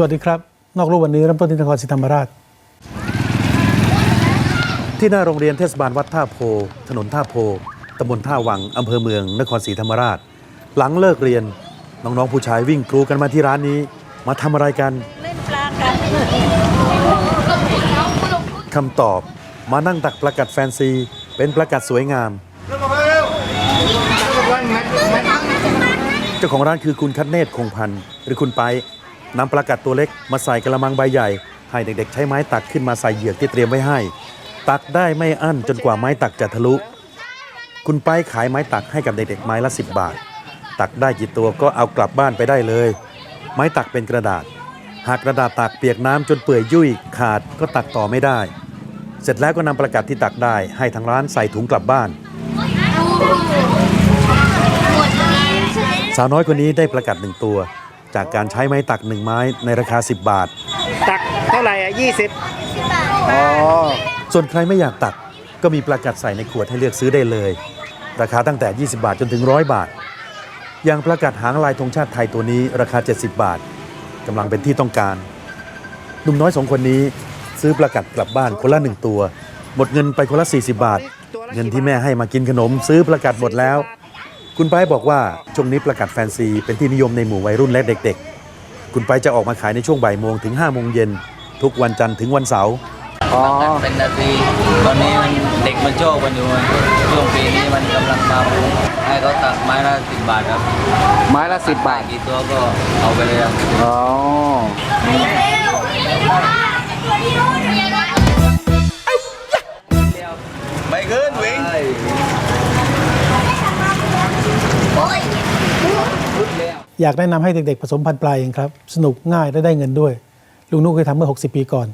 สวัสดีครับ นอกรูปวันนี้เริ่มต้นที่นครศรีธรรมราช ที่หน้าโรงเรียนเทศบาลวัดท่าโพ ถนนท่าโพตำบลท่าวังอำเภอเมือง นครศรีธรรมราช หลังเลิกเรียนน้องๆผู้ชายวิ่งกรูกันมาที่ร้านนี้ มาทำอะไรกันเล่นปลากันคำตอบมานั่งตักประกัดแฟนซี เป็นประกัดสวยงามเจ้าของร้านคือคุณคัดเนตคงพันธ์หรือคุณไป นำประกัดตัวเล็กมาใส่กระมังใบใหญ่ ให้เด็กๆ ใช้ไม้ตักขึ้นมาใส่เหยือกที่เตรียมไว้ให้ ตักได้ไม่อั้นจนกว่าไม้ตักจะทะลุ คุณไปขายไม้ตักให้กับเด็กๆไม้ละ 10 บาท ตักได้กี่ตัวก็เอากลับบ้านไปได้เลย ไม้ตักเป็นกระดาษ หากกระดาษตักเปียกน้ำจนเปื่อยยุ่ยขาดก็ตักต่อไม่ได้ เสร็จแล้วก็นำประกัดที่ตักได้ ให้ทางร้านใส่ถุงกลับบ้านสาวน้อยคนนี้ได้ประกัดหนึ่งตัว จากการใช้ไม้ตักหนึ่งไม้ในราคา 10 บาท ตักเท่าไหร่อะยี่สิบอ๋อ ส่วนใครไม่อยากตักก็มีประกัดใส่ในขวดให้เลือกซื้อได้เลย ราคาตั้งแต่ 20 บาทจนถึง 100 บาท อย่างประกัดหางลายธงชาติไทยตัวนี้ราคา 70 บาทกำลังเป็นที่ต้องการหนุ่มน้อยสองคนนี้ซื้อประกัดกลับบ้านคนละหนึ่งตัว หมดเงินไปคนละ 40 บาท เงินที่แม่ให้มากินขนม ซื้อประกัดหมดแล้ว คุณไปบอกว่าช่วงนี้ประกัดแฟนซีเป็นที่นิยมในหมู่วัยรุ่นและเด็กๆ คุณไปจะออกมาขายในช่วงบ่ายโมงถึง5โมงเย็นทุกวันจันทร์ถึงวันเสาร์อ๋อเป็นนาทีตอนนี้มันเด็กมันโชคกันอยู่ช่วงปีนี้มันกำลังมาให้เขาตักไม้ละสิบบาทครับ ไม้ละสิบบาทกี่ตัวก็เอาไปเลยครับอ๋อไม่เกินวิ่ง อยากแนะนำให้เด็กๆผสมพันธุ์ปลาเองครับ สนุกง่ายและได้เงินด้วย ลุงนุกเคยทำเมื่อ 60 ปีก่อน